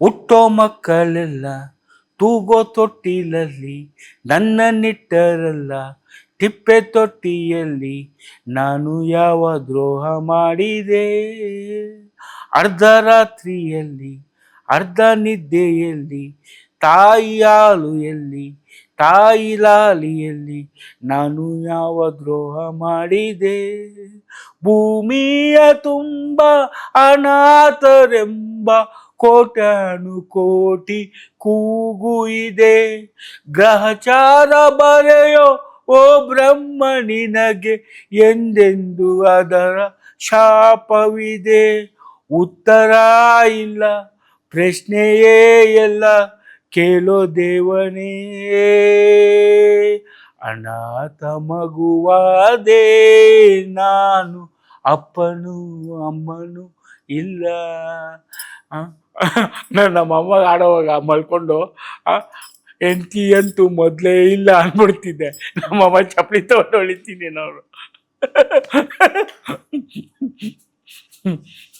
ಹುಟ್ಟೋ ಮಕ್ಕಳೆಲ್ಲ ತೂಗೋ ತೊಟ್ಟಿಲಲ್ಲಿ, ನನ್ನ ನಿಟ್ಟರಲ್ಲ, ತಿಪ್ಪೆ ತೊಟ್ಟಿಯಲ್ಲಿ ನಾನು ಯಾವ ದ್ರೋಹ ಮಾಡಿದೆ? ಅರ್ಧ ರಾತ್ರಿಯಲ್ಲಿ, ಅರ್ಧ ನಿದ್ದೆಯಲ್ಲಿ, ತಾಯಿ ಹಾಲು ಎಲ್ಲಿ ತಾಯಿ ಲಾಲಿಯಲ್ಲಿ ನಾನು ಯಾವ ದ್ರೋಹ ಮಾಡಿದೆ? ಭೂಮಿಯ ತುಂಬ ಅನಾಥರೆಂಬ ಕೋಟ್ಯಾನು ಕೋಟಿ ಕೂಗು ಇದೆ. ಗ್ರಹಚಾರ ಬರೆಯೋ ಓ ಬ್ರಹ್ಮ ನಿನಗೆ ಎಂದೆಂದು ಅದರ ಶಾಪವಿದೆ. ಉತ್ತರ ಇಲ್ಲ, ಪ್ರಶ್ನೆಯೇ ಎಲ್ಲ ಕೇಳೋ ದೇವನೇ. ಅನಾಥ ಮಗುವಾದೆ ನಾನು, ಅಪ್ಪನು ಅಮ್ಮನು ಇಲ್ಲ. ನಾನು ನಮ್ಮ ಅಮ್ಮ ಆಡೋವಾಗ ಮಲ್ಕೊಂಡು ಹೆಂಡ್ತಿ ಅಂತೂ ಮೊದಲೇ ಇಲ್ಲ ಅಂದ್ಬಿಡ್ತಿದ್ದೆ. ನಮ್ಮಮ್ಮ ಚಪ್ಪಲಿ ತೊಗೊಂಡು ಹೊಳಿತೀನಿ